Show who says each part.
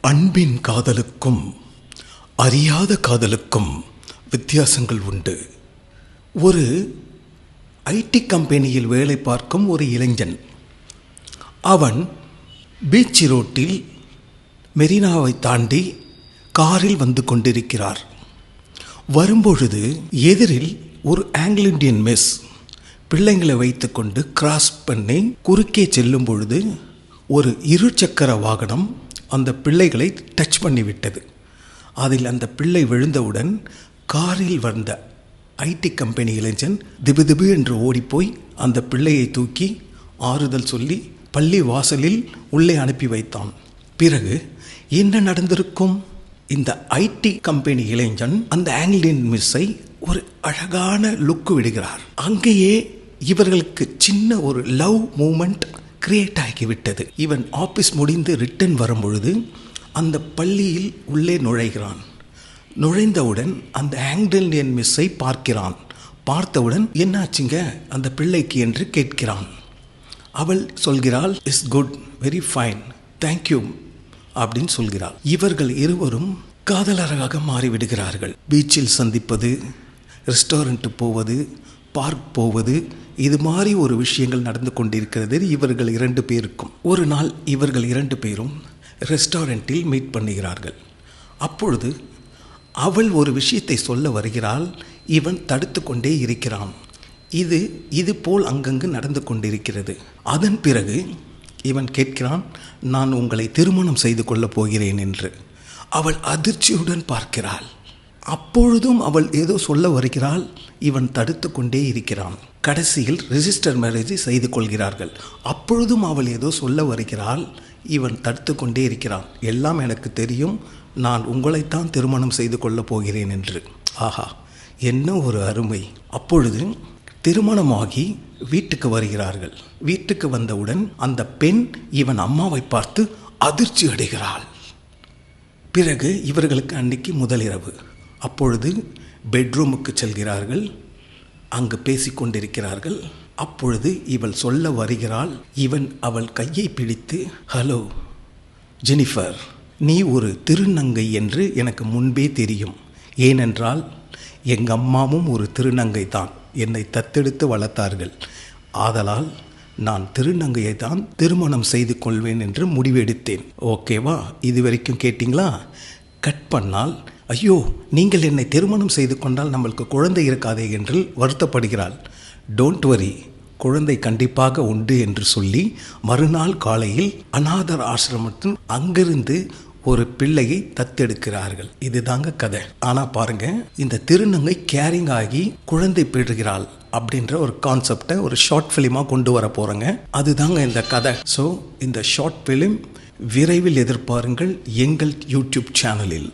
Speaker 1: அன்பின் காதலுக்கும் அறியாத காதலுக்கும் வித்தியாசங்கள் உண்டு. ஒரு ஐடி கம்பெனியில் வேலை பார்க்கும் ஒரு இளைஞன். அவன் பீச் ரோட்டில் மெரினாவை தாண்டி காரில் வந்து கொண்டிருக்கிறார். வரும்பொழுது எதிரில் ஒரு ஆங்கில இந்தியன் மெஸ் பிள்ளைங்களை வைத்துக்கொண்டு கிராஸ் பண்ணி குறுக்கே செல்லும் பொழுது ஒரு இருசக்கர வாகனம் அந்த பிள்ளைகளை டச் பண்ணிவிட்டது. அதில் அந்த பிள்ளை விழுந்தவுடன் காரில் வந்த ஐடி கம்பெனி இளைஞன் திபு திபு என்று ஓடிப்போய் அந்த பிள்ளையை தூக்கி ஆறுதல் சொல்லி பள்ளி வாசலில் உள்ளே அனுப்பி வைத்தான். பிறகு என்ன நடந்திருக்கும்? இந்த ஐடி கம்பெனி இளைஞன் அந்த ஆங்கிலியன் மிஸ்ஸை ஒரு அழகான லுக்கு விடுகிறார். அங்கேயே இவர்களுக்கு சின்ன ஒரு லவ் மூமெண்ட் கிரியேட் ஆகிவிட்டது இவன் ஆபீஸ் முடிந்து ரிட்டர்ன் வரும்பொழுது அந்த பள்ளியில் உள்ளே நுழைகிறான். நுழைந்தவுடன் அந்த ஆங்கிலியன் மிஸ்ஸை பார்க்கிறான். பார்த்தவுடன் என்னாச்சுங்க? அந்த பிள்ளைக்கு என்று கேட்கிறான். அவள் சொல்கிறாள் is good very fine thank you அப்படின்னு சொல்கிறாள். இவர்கள் இருவரும் காதலராக மாறிவிடுகிறார்கள். பீச்சில் சந்திப்பது ரெஸ்டாரண்ட்டு போவது பார்க் போவது இது மாதிரி ஒரு விஷயங்கள் நடந்து கொண்டிருக்கிறது. இவர்கள் இரண்டு பேருக்கும். ஒரு நாள் இவர்கள் இரண்டு பேரும் ரெஸ்டாரண்ட்டில் மீட் பண்ணுகிறார்கள். அப்பொழுது அவள் ஒரு விஷயத்தை சொல்ல வருகிறாள். இவன் தடுத்து கொண்டே இருக்கிறான். இது இது போல் அங்கங்கு நடந்து கொண்டிருக்கிறது. அதன் பிறகு இவன் கேட்கிறான் நான் உங்களை திருமணம் செய்து கொள்ளப் போகிறேன் என்று. அவள் அதிர்ச்சியுடன் பார்க்கிறாள். அப்பொழுதும் அவள் ஏதோ சொல்ல வருகிறாள். இவன் தடுத்து கொண்டே இருக்கிறான். கடைசியில் ரெஜிஸ்டர் மேரேஜை செய்து கொள்கிறார்கள். அப்பொழுதும் அவள் ஏதோ சொல்ல வருகிறாள். இவன் தடுத்து கொண்டே இருக்கிறான். எல்லாம் எனக்கு தெரியும். நான் உங்களைத்தான் திருமணம் செய்து கொள்ளப் போகிறேன் என்று. ஆஹா என்ன ஒரு அருமை. அப்பொழுது திருமணமாகி வீட்டுக்கு வருகிறார்கள். வீட்டுக்கு வந்தவுடன் அந்த பெண் இவன் அம்மாவை பார்த்து அதிர்ச்சி அடைகிறாள் பிறகு இவர்களுக்கு அன்னைக்கு முதலிரவு. அப்பொழுது பெட்ரூமுக்கு செல்கிறார்கள். அங்கு பேசிக்கொண்டிருக்கிறார்கள். அப்பொழுது இவள் சொல்ல வருகிறாள். இவன் அவள் கையை பிடித்து ஹலோ ஜெனிஃபர் நீ ஒரு திருநங்கை என்று எனக்கு முன்பே தெரியும். ஏனென்றால் எங்கள் அம்மாவும் ஒரு திருநங்கை தான். என்னை தத்தெடுத்து வளர்த்தார்கள். ஆதலால் நான் திருநங்கையை தான் திருமணம் செய்து கொள்வேன் என்று முடிவெடுத்தேன். ஓகேவா? இது வரைக்கும் கேட்டிங்களா? கட் பண்ணால் ஐயோ நீங்கள் என்னை திருமணம் செய்து கொண்டால் நம்மளுக்கு குழந்தை இருக்காதே என்று வருத்தப்படுகிறாள். டோன்ட் வரி குழந்தை கண்டிப்பாக உண்டு என்று சொல்லி மறுநாள் காலையில் அநாதர் ஆசிரமத்தின் அங்கிருந்து ஒரு பிள்ளையை தத்தெடுக்கிறார்கள். இதுதாங்க கதை. ஆனா பாருங்க இந்த திருநங்கை கேரிங் ஆகி குழந்தை பெறுகிறாள் அப்படின்ற ஒரு கான்செப்டை ஒரு ஷார்ட் ஃபிலிமாக கொண்டு வர போகிறேங்க அதுதாங்க இந்த கதை. ஸோ இந்த ஷார்ட் ஃபிலிம் விரைவில் எதிர்பாருங்கள் எங்கள் யூடியூப் சேனலில்